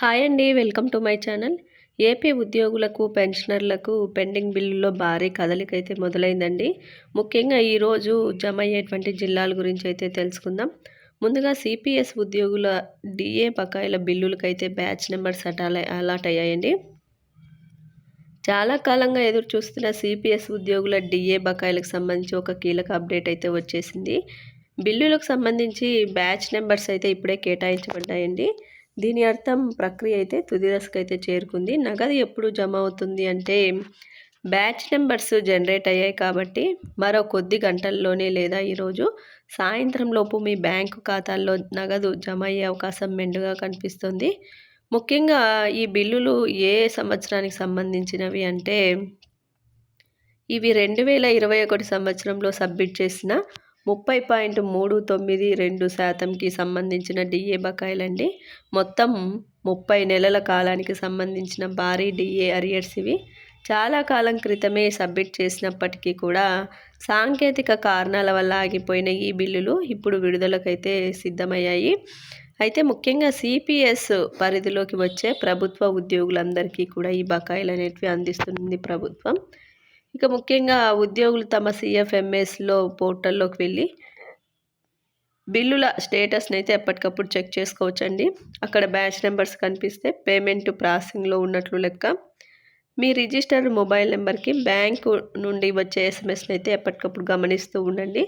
Hi అండి welcome to my channel. AP ఉద్యోగులకు పెన్షనర్లకు పెండింగ్ బిల్లులో భారీ కదలిక అయితే మొదలైందండి. ముఖ్యంగా ఈరోజు జమ అయ్యేటువంటి జిల్లాల గురించి అయితే తెలుసుకుందాం. ముందుగా సిపిఎస్ ఉద్యోగుల డిఏ బకాయిల బిల్లులకైతే బ్యాచ్ నెంబర్స్ అటాల అలాట్ అయ్యాయండి. చాలా కాలంగా ఎదురు చూస్తున్న సిపిఎస్ ఉద్యోగుల డిఏ బకాయిలకు సంబంధించి ఒక కీలక అప్డేట్ అయితే వచ్చేసింది. బిల్లులకు సంబంధించి బ్యాచ్ నెంబర్స్ అయితే ఇప్పుడే కేటాయించబడ్డాయండి. దీని అర్థం ప్రక్రియ అయితే తుది దశకు అయితే చేరుకుంది. నగదు ఎప్పుడు జమ అవుతుంది అంటే బ్యాచ్ నెంబర్స్ జనరేట్ అయ్యాయి కాబట్టి మరో కొద్ది గంటల్లోనే లేదా ఈరోజు సాయంత్రం లోపు మీ బ్యాంకు ఖాతాల్లో నగదు జమ అయ్యే అవకాశం మెండుగా కనిపిస్తుంది. ముఖ్యంగా ఈ బిల్లులు ఏ సంవత్సరానికి సంబంధించినవి అంటే ఇవి రెండు వేల ఇరవై ఒకటి సంవత్సరంలో సబ్మిట్ చేసిన ముప్పై పాయింట్ మూడు తొమ్మిది రెండు శాతంకి సంబంధించిన డిఏ బకాయిలండి. మొత్తం ముప్పై నెలల కాలానికి సంబంధించిన భారీ డిఏ అరియర్స్ ఇవి. చాలా కాలం క్రితమే సబ్మిట్ చేసినప్పటికీ కూడా సాంకేతిక కారణాల వల్ల ఆగిపోయిన ఈ బిల్లులు ఇప్పుడు విడుదలకైతే సిద్ధమయ్యాయి. అయితే ముఖ్యంగా సిపిఎస్ పరిధిలోకి వచ్చే ప్రభుత్వ ఉద్యోగులందరికీ కూడా ఈ బకాయిలు అనేటివి అందిస్తుంది ప్రభుత్వం. ఇక ముఖ్యంగా ఉద్యోగులు తమ సిఎఫ్ఎంఎస్లో పోర్టల్లోకి వెళ్ళి బిల్లుల స్టేటస్ని అయితే ఎప్పటికప్పుడు చెక్ చేసుకోవచ్చండి. అక్కడ బ్యాచ్ నెంబర్స్ కనిపిస్తే పేమెంట్ ప్రాసెసింగ్లో ఉన్నట్లు లెక్క. మీ రిజిస్టర్ మొబైల్ నెంబర్కి బ్యాంకు నుండి వచ్చే ఎస్ఎంఎస్ని అయితే ఎప్పటికప్పుడు గమనిస్తూ ఉండండి.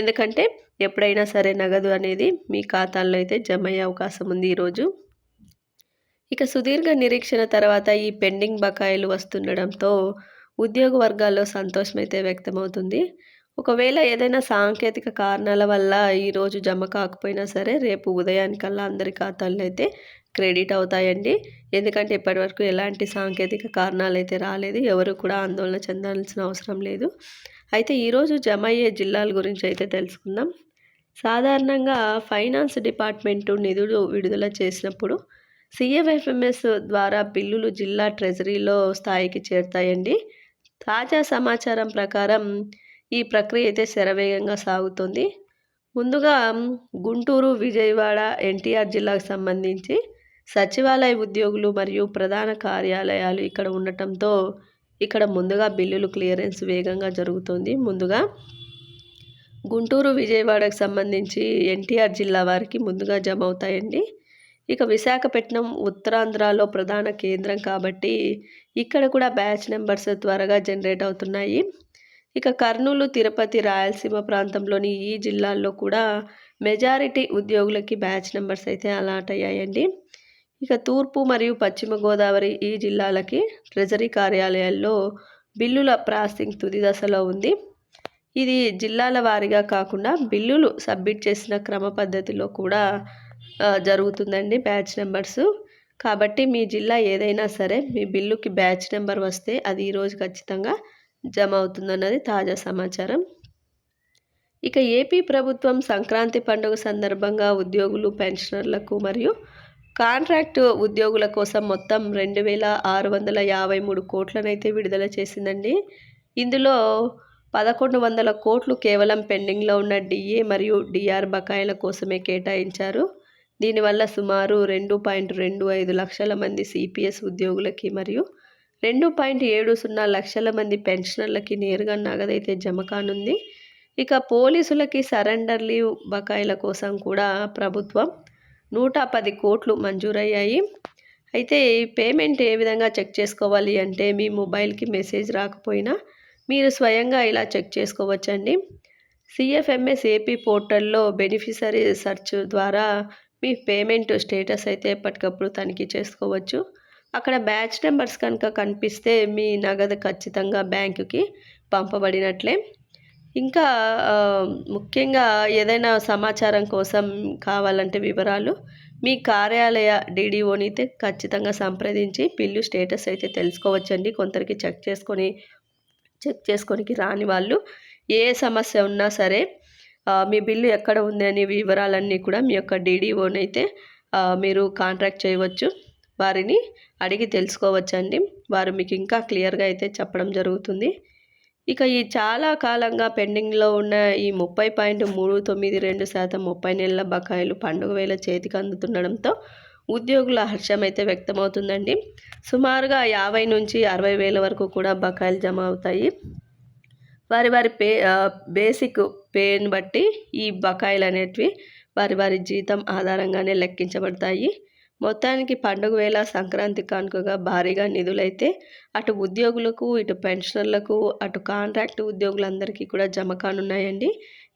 ఎందుకంటే ఎప్పుడైనా సరే నగదు అనేది మీ ఖాతాల్లో అయితే జమ అయ్యే అవకాశం ఉంది ఈరోజు. ఇక సుదీర్ఘ నిరీక్షణ తర్వాత ఈ పెండింగ్ బకాయిలు వస్తుండడంతో ఉద్యోగ వర్గాల్లో సంతోషం అయితే వ్యక్తమవుతుంది. ఒకవేళ ఏదైనా సాంకేతిక కారణాల వల్ల ఈరోజు జమ కాకపోయినా సరే రేపు ఉదయానికల్లా అందరి ఖాతాల్లో అయితే క్రెడిట్ అవుతాయండి. ఎందుకంటే ఇప్పటివరకు ఎలాంటి సాంకేతిక కారణాలు అయితే రాలేదు. ఎవరు కూడా ఆందోళన చెందాల్సిన అవసరం లేదు. అయితే ఈరోజు జమ అయ్యే జిల్లాల గురించి అయితే తెలుసుకుందాం. సాధారణంగా ఫైనాన్స్ డిపార్ట్మెంటు నిధులు విడుదల చేసినప్పుడు సిఎఫ్ఎఫ్ఎంఎస్ ద్వారా బిల్లులు జిల్లా ట్రెజరీలో స్థాయికి చేరుతాయండి. తాజా సమాచారం ప్రకారం ఈ ప్రక్రియ అయితే శరవేగంగా సాగుతుంది. ముందుగా గుంటూరు విజయవాడ ఎన్టీఆర్ జిల్లాకు సంబంధించి సచివాలయ ఉద్యోగులు మరియు ప్రధాన కార్యాలయాలు ఇక్కడ ఉండటంతో ఇక్కడ ముందుగా బిల్లులు క్లియరెన్స్ వేగంగా జరుగుతుంది. ముందుగా గుంటూరు విజయవాడకు సంబంధించి ఎన్టీఆర్ జిల్లా వారికి ముందుగా జమ అవుతాయండి ఇక విశాఖపట్నం ఉత్తరాంధ్రలో ప్రధాన కేంద్రం కాబట్టి ఇక్కడ కూడా బ్యాచ్ నెంబర్స్ త్వరగా జనరేట్ అవుతున్నాయి. ఇక కర్నూలు తిరుపతి రాయలసీమ ప్రాంతంలోని ఈ జిల్లాల్లో కూడా మెజారిటీ ఉద్యోగులకి బ్యాచ్ నెంబర్స్ అయితే అలాట్ అయ్యాయండి. ఇక తూర్పు మరియు పశ్చిమ గోదావరి ఈ జిల్లాలకి ట్రెజరీ కార్యాలయాల్లో బిల్లుల ప్రాసెసింగ్ తుది దశలో ఉంది. ఇది జిల్లాల వారీగా కాకుండా బిల్లులు సబ్మిట్ చేసిన క్రమ పద్ధతిలో కూడా జరుగుతుందండి బ్యాచ్ నెంబర్స్. కాబట్టి మీ జిల్లా ఏదైనా సరే మీ బిల్లుకి బ్యాచ్ నెంబర్ వస్తే అది ఈరోజు ఖచ్చితంగా జమ అవుతుందన్నది తాజా సమాచారం. ఇక ఏపీ ప్రభుత్వం సంక్రాంతి పండుగ సందర్భంగా ఉద్యోగులు పెన్షనర్లకు మరియు కాంట్రాక్ట్ ఉద్యోగుల కోసం మొత్తం రెండు వేల ఆరు వందల యాభై మూడు కోట్లనైతే విడుదల చేసిందండి. ఇందులో పదకొండు వందల కోట్లు కేవలం పెండింగ్లో ఉన్న డిఏ మరియు డిఆర్ బకాయిల కోసమే కేటాయించారు. దీనివల్ల సుమారు రెండు పాయింట్ రెండు ఐదు లక్షల మంది సిపిఎస్ ఉద్యోగులకి మరియు రెండు పాయింట్ ఏడు సున్నా లక్షల మంది పెన్షనర్లకి నేరుగా నగదైతే జమ కానుంది. ఇక పోలీసులకి సరెండర్ లీవ్ బకాయిల కోసం కూడా ప్రభుత్వం నూట పది కోట్లు మంజూరయ్యాయి. అయితే పేమెంట్ ఏ విధంగా చెక్ చేసుకోవాలి అంటే మీ మొబైల్కి మెసేజ్ రాకపోయినా మీరు స్వయంగా ఇలా చెక్ చేసుకోవచ్చండి. సిఎఫ్ఎంఎస్ ఏపీ పోర్టల్లో బెనిఫిషరీ సెర్చ్ ద్వారా మీ పేమెంట్ స్టేటస్ అయితే ఎప్పటికప్పుడు తనిఖీ చేసుకోవచ్చు. అక్కడ బ్యాచ్ నెంబర్స్ కనుక కనిపిస్తే మీ నగదు ఖచ్చితంగా బ్యాంకుకి పంపబడినట్లే. ఇంకా ముఖ్యంగా ఏదైనా సమాచారం కోసం కావాలంటే వివరాలు మీ కార్యాలయ డీడీఓని అయితే ఖచ్చితంగా సంప్రదించి బిల్లు స్టేటస్ అయితే తెలుసుకోవచ్చండి. కొందరికి చెక్ చేసుకొని చెక్ చేసుకోనికి రాని వాళ్ళు ఏ సమస్య ఉన్నా సరే మీ బిల్లు ఎక్కడ ఉంది అనే వివరాలన్నీ కూడా మీ యొక్క డీడీఓనైతే మీరు కాంట్రాక్ట్ చేయవచ్చు. వారిని అడిగి తెలుసుకోవచ్చండి. వారు మీకు ఇంకా క్లియర్గా అయితే చెప్పడం జరుగుతుంది. ఇక ఈ చాలా కాలంగా పెండింగ్లో ఉన్న ఈ ముప్పై పాయింట్ మూడు తొమ్మిది రెండు శాతం ముప్పై నెలల బకాయిలు పండుగ వేళ చేతికి అందుతుండడంతో ఉద్యోగుల హర్షం అయితే వ్యక్తమవుతుందండి. సుమారుగా యాభై నుంచి అరవై వేల వరకు కూడా బకాయిలు జమ అవుతాయి. వారి వారి పే బేసిక్ పేరుని బట్టి ఈ బకాయిలు అనేటివి వారి వారి జీతం ఆధారంగానే లెక్కించబడతాయి. మొత్తానికి పండుగ వేళ సంక్రాంతి కానుకగా భారీగా నిధులైతే అటు ఉద్యోగులకు ఇటు పెన్షనర్లకు అటు కాంట్రాక్ట్ ఉద్యోగులందరికీ కూడా జమ కానున్నాయండి.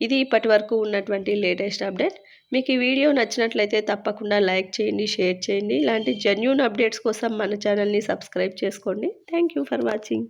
ఇది ఇప్పటి వరకు ఉన్నటువంటి లేటెస్ట్ అప్డేట్. మీకు ఈ వీడియో నచ్చినట్లయితే తప్పకుండా లైక్ చేయండి షేర్ చేయండి. ఇలాంటి జెన్యున్ అప్డేట్స్ కోసం మన ఛానల్ని సబ్స్క్రైబ్ చేసుకోండి. Thank you for watching.